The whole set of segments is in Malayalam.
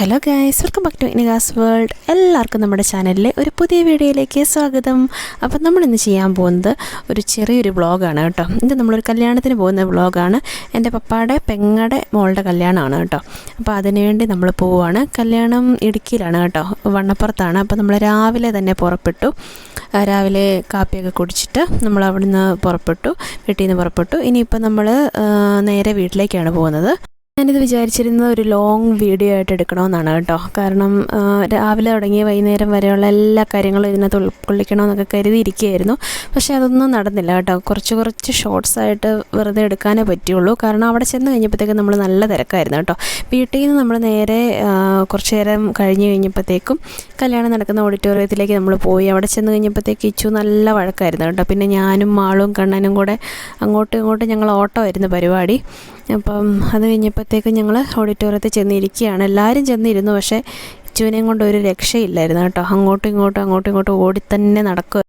Hello guys welcome back to ഇനിഗാസ് world എല്ലാവർക്കും നമ്മുടെ ചാനലിലെ ഒരു പുതിയ വീഡിയോയിലേക്ക് സ്വാഗതം. അപ്പം നമ്മളിന്ന് ചെയ്യാൻ പോകുന്നത് ഒരു ചെറിയൊരു വ്ളോഗാണ് കേട്ടോ. ഇത് നമ്മളൊരു കല്യാണത്തിന് പോകുന്ന വ്ളോഗാണ്. എന്റെ പപ്പായുടെ പെങ്ങടെ മോളുടെ കല്യാണമാണ് കേട്ടോ. അപ്പോൾ അതിനുവേണ്ടി നമ്മൾ പോവുകയാണ് കല്യാണം ഇടുക്കിയിലാണ് കേട്ടോ. വണ്ണപ്പുറത്താണ്. അപ്പോൾ നമ്മൾ രാവിലെ തന്നെ പുറപ്പെട്ടു. രാവിലെ കാപ്പിയൊക്കെ കുടിച്ചിട്ട് നമ്മൾ അവിടുന്ന് പുറപ്പെട്ടു. വീട്ടിൽ നിന്ന് പുറപ്പെട്ടു. ഇനിയിപ്പോൾ നമ്മൾ നേരെ വീട്ടിലേക്കാണ് പോകുന്നത്. ഞാനിത് വിചാരിച്ചിരുന്നത് ഒരു ലോങ് വീഡിയോ ആയിട്ട് എടുക്കണമെന്നാണ് കേട്ടോ. കാരണം രാവിലെ തുടങ്ങി വൈകുന്നേരം വരെയുള്ള എല്ലാ കാര്യങ്ങളും ഇതിനകത്ത് ഉൾക്കൊള്ളിക്കണമെന്നൊക്കെ കരുതിയിരിക്കുകയായിരുന്നു. പക്ഷേ അതൊന്നും നടന്നില്ല കേട്ടോ. കുറച്ച് കുറച്ച് ഷോർട്സ് ആയിട്ട് വെറുതെ എടുക്കാനേ പറ്റുള്ളൂ. കാരണം അവിടെ ചെന്ന് കഴിഞ്ഞപ്പോഴത്തേക്കും നമ്മൾ നല്ല തിരക്കായിരുന്നു കേട്ടോ. വീട്ടിൽ നിന്ന് നമ്മൾ നേരെ കുറച്ച് നേരം കഴിഞ്ഞ് കഴിഞ്ഞപ്പോഴത്തേക്കും കല്യാണം നടക്കുന്ന ഓഡിറ്റോറിയത്തിലേക്ക് നമ്മൾ പോയി. അവിടെ ചെന്ന് കഴിഞ്ഞപ്പോഴത്തേക്ക് ഇച്ചു നല്ല വഴക്കായിരുന്നു കേട്ടോ. പിന്നെ ഞാനും മാളും കണ്ണനും കൂടെ അങ്ങോട്ടും ഇങ്ങോട്ടും ഞങ്ങൾ ഓട്ടോ ആയിരുന്നു പരിപാടി. അപ്പം അത് കഴിഞ്ഞപ്പോഴത്തേക്കും ഞങ്ങൾ ഓഡിറ്റോറിയത്തിൽ ചെന്നിരിക്കുകയാണ്. എല്ലാവരും ചെന്നിരുന്നു പക്ഷേ ഇച്ചുവിനെയും കൊണ്ട് ഒരു രക്ഷയില്ലായിരുന്നു കേട്ടോ. അങ്ങോട്ടും ഇങ്ങോട്ടും അങ്ങോട്ടും ഇങ്ങോട്ടും ഓടി തന്നെ നടക്കുക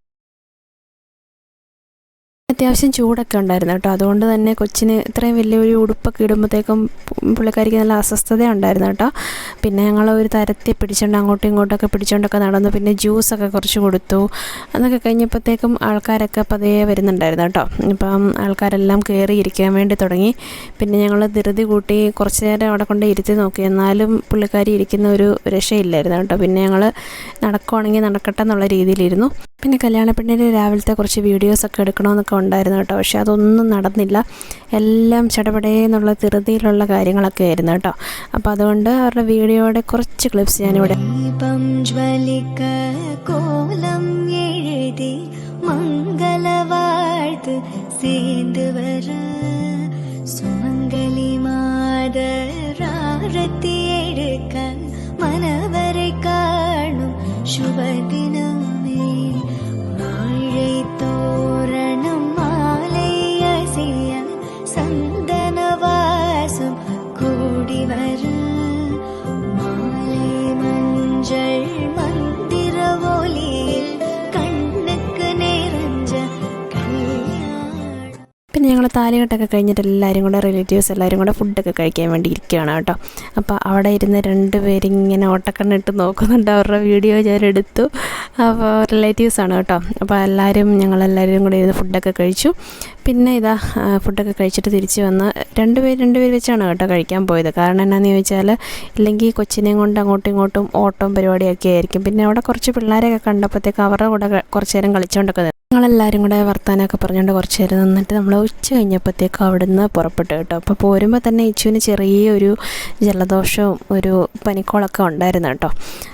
അത്യാവശ്യം ചൂടൊക്കെ ഉണ്ടായിരുന്നു കേട്ടോ. അതുകൊണ്ട് തന്നെ കൊച്ചിന് ഇത്രയും വലിയൊരു ഉടുപ്പൊക്കെ ഇടുമ്പോഴത്തേക്കും പുള്ളിക്കാരിക്ക് നല്ല അസ്വസ്ഥത ഉണ്ടായിരുന്നു കേട്ടോ. പിന്നെ ഞങ്ങൾ ഒരു തരത്തിൽ പിടിച്ചുകൊണ്ട് അങ്ങോട്ടും ഇങ്ങോട്ടൊക്കെ പിടിച്ചുകൊണ്ടൊക്കെ നടന്നു. പിന്നെ ജ്യൂസൊക്കെ കുറച്ച് കൊടുത്തു. അതൊക്കെ കഴിഞ്ഞപ്പോഴത്തേക്കും ആൾക്കാരൊക്കെ പതിയെ വരുന്നുണ്ടായിരുന്നു കേട്ടോ. ഇപ്പം ആൾക്കാരെല്ലാം കയറിയിരിക്കാൻ വേണ്ടി തുടങ്ങി. പിന്നെ ഞങ്ങൾ ധൃതി കൂട്ടി കുറച്ച് നേരം അവിടെ കൊണ്ട് ഇരുത്തി നോക്കി. എന്നാലും പുള്ളിക്കാരി ഇരിക്കുന്ന ഒരു രക്ഷയില്ലായിരുന്നു കേട്ടോ. പിന്നെ ഞങ്ങൾ നടക്കുവാണെങ്കിൽ നടക്കട്ടെ എന്നുള്ള രീതിയിലിരുന്നു. പിന്നെ കല്യാണ പെണ്ണിന്റെ രാവിലത്തെ കുറച്ച് വീഡിയോസൊക്കെ എടുക്കണമെന്നൊക്കെ ഉണ്ടായിരുന്നു കേട്ടോ പക്ഷെ അതൊന്നും നടന്നില്ല എല്ലാം ചടപടേന്നുള്ള ധൃതിയിലുള്ള കാര്യങ്ങളൊക്കെ ആയിരുന്നു കേട്ടോ അപ്പോൾ അതുകൊണ്ട് അവരുടെ വീഡിയോയുടെ കുറച്ച് ക്ലിപ്സ് ഞാനിവിടെ കോലം എഴുതി മംഗളവാഴ്ത്ത് சேர்ந்து வர சுமங்கலி மாதராரத்தி எடுக்க மனவரை காணும் சுபதினமே சந்தன வாசம் கூடி வரும். ഞങ്ങൾ താലികെട്ടൊക്കെ കഴിഞ്ഞിട്ട് എല്ലാവരും കൂടെ റിലേറ്റീവ്സ് എല്ലാവരും കൂടെ ഫുഡൊക്കെ കഴിക്കാൻ വേണ്ടി ഇരിക്കുകയാണ് കേട്ടോ. അപ്പോൾ അവിടെ ഇരുന്ന് രണ്ട് പേരിങ്ങനെ ഓട്ടക്കണ്ണിട്ട് നോക്കുന്നുണ്ട്. അവരുടെ വീഡിയോ ഞാൻ എടുത്തു. അപ്പോൾ റിലേറ്റീവ്സാണ് കേട്ടോ. അപ്പോൾ എല്ലാവരും ഞങ്ങളെല്ലാവരും കൂടെ ഇരുന്ന് ഫുഡൊക്കെ കഴിച്ചു. പിന്നെ ഇതാ ഫുഡൊക്കെ കഴിച്ചിട്ട് തിരിച്ച് വന്ന് രണ്ട് പേര് രണ്ട് പേര് വെച്ചാണ് കേട്ടോ കഴിക്കാൻ പോയത്. കാരണം എന്നാന്ന് ചോദിച്ചാൽ ഇല്ലെങ്കിൽ കൊച്ചിനെയും കൊണ്ട് അങ്ങോട്ടും ഇങ്ങോട്ടും ഓട്ടവും പരിപാടിയൊക്കെ ആയിരിക്കും. പിന്നെ അവിടെ കുറച്ച് പിള്ളേരെയൊക്കെ കണ്ടപ്പോഴത്തേക്ക് അവരുടെ കൂടെ കുറച്ച് നേരം കളിച്ചുകൊണ്ടൊക്കെ ഞങ്ങളെല്ലാവരും കൂടെ വർത്താനമൊക്കെ പറഞ്ഞുകൊണ്ട് കുറച്ച് നേരം നിന്നിട്ട് നമ്മൾ ഉച്ച കഴിഞ്ഞപ്പോഴത്തേക്കും അവിടെ നിന്ന് പുറപ്പെട്ടു കേട്ടോ. അപ്പോൾ പോരുമ്പോൾ തന്നെ ഇച്ചുവിന് ചെറിയൊരു ജലദോഷവും ഒരു പനിക്കോളൊക്കെ ഉണ്ടായിരുന്നു കേട്ടോ.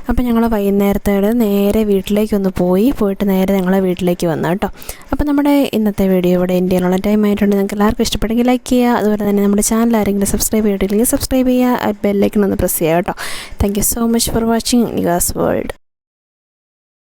അപ്പോൾ ഞങ്ങൾ വൈകുന്നേരത്തോടെ നേരെ വീട്ടിലേക്കൊന്ന് പോയി പോയിട്ട് നേരെ ഞങ്ങളെ വീട്ടിലേക്ക് വന്നു കേട്ടോ. അപ്പോൾ നമ്മുടെ ഇന്നത്തെ വീഡിയോ ഇവിടെ ഇന്ത്യൻ ഉള്ള ടൈം ആയിട്ടുണ്ട്. നിങ്ങൾക്ക് എല്ലാവർക്കും ഇഷ്ടപ്പെട്ടെങ്കിൽ ലൈക്ക് ചെയ്യുക. അതുപോലെ തന്നെ നമ്മുടെ ചാനൽ ആരെങ്കിലും സബ്സ്ക്രൈബ് ചെയ്തിട്ടില്ലെങ്കിൽ സബ്സ്ക്രൈബ് ചെയ്യുക. ബെല്ലൈക്കൺ ഒന്ന് പ്രസ് ചെയ്യുക കേട്ടോ. Thank so much for watching നിഗാസ് world